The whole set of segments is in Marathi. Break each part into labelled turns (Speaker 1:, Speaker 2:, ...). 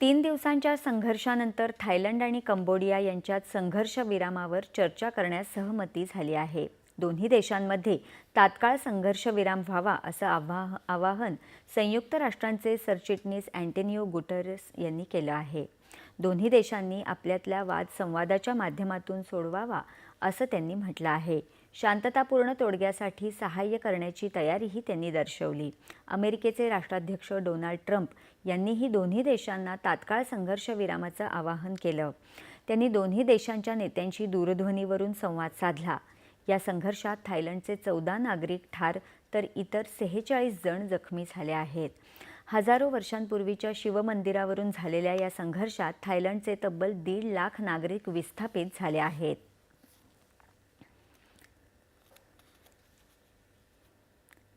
Speaker 1: तीन दिवसांच्या संघर्षानंतर थायलंड आणि कंबोडिया यांच्यात संघर्ष विरामावर चर्चा करण्यास सहमती झाली आहे. दोन्ही देशांमध्ये तात्काळ संघर्ष विराम व्हावा असं आवाह आवाहन संयुक्त राष्ट्रांचे सरचिटणीस अँटेनिओ गुटरस यांनी केलं आहे. दोन्ही देशांनी आपल्यातल्या वाद संवादाच्या माध्यमातून सोडवावा असं त्यांनी म्हटलं आहे. शांततापूर्ण तोडग्यासाठी सहाय्य करण्याची तयारीही त्यांनी दर्शवली. अमेरिकेचे राष्ट्राध्यक्ष डोनाल्ड ट्रम्प यांनीही दोन्ही देशांना तात्काळ संघर्षविरामाचं आवाहन केलं. त्यांनी दोन्ही देशांच्या नेत्यांशी दूरध्वनीवरून संवाद साधला. या संघर्षात थायलंडचे चौदा नागरिक ठार तर इतर सेहेचाळीस जण जखमी झाले आहेत. हजारो वर्षांपूर्वीच्या शिवमंदिरावरून झालेल्या या संघर्षात थायलंडचे तब्बल दीड लाख नागरिक विस्थापित झाले आहेत.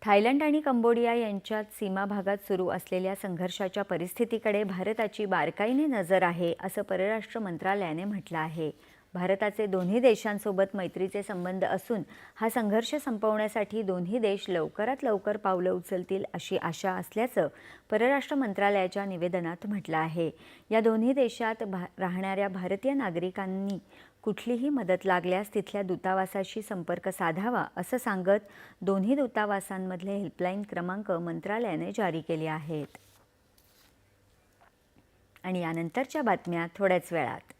Speaker 1: थायलंड आणि कंबोडिया यांच्यात सीमा भागात सुरू असलेल्या संघर्षाच्या परिस्थितीकडे भारताची बारकाईने नजर आहे असं परराष्ट्र मंत्रालयाने म्हटलं आहे. भारताचे दोन्ही देशांसोबत मैत्रीचे संबंध असून हा संघर्ष संपवण्यासाठी दोन्ही देश लवकरात लवकर पावलं उचलतील अशी आशा असल्याचं परराष्ट्र मंत्रालयाच्या निवेदनात म्हटलं आहे. या दोन्ही देशात भा राहणाऱ्या भारतीय नागरिकांनी कुठलीही मदत लागल्यास तिथल्या दूतावासाशी संपर्क साधावा असं सांगत दोन्ही दूतावासांमधले हेल्पलाईन क्रमांक मंत्रालयाने जारी केले आहेत. आणि यानंतरच्या बातम्या थोड्याच वेळात.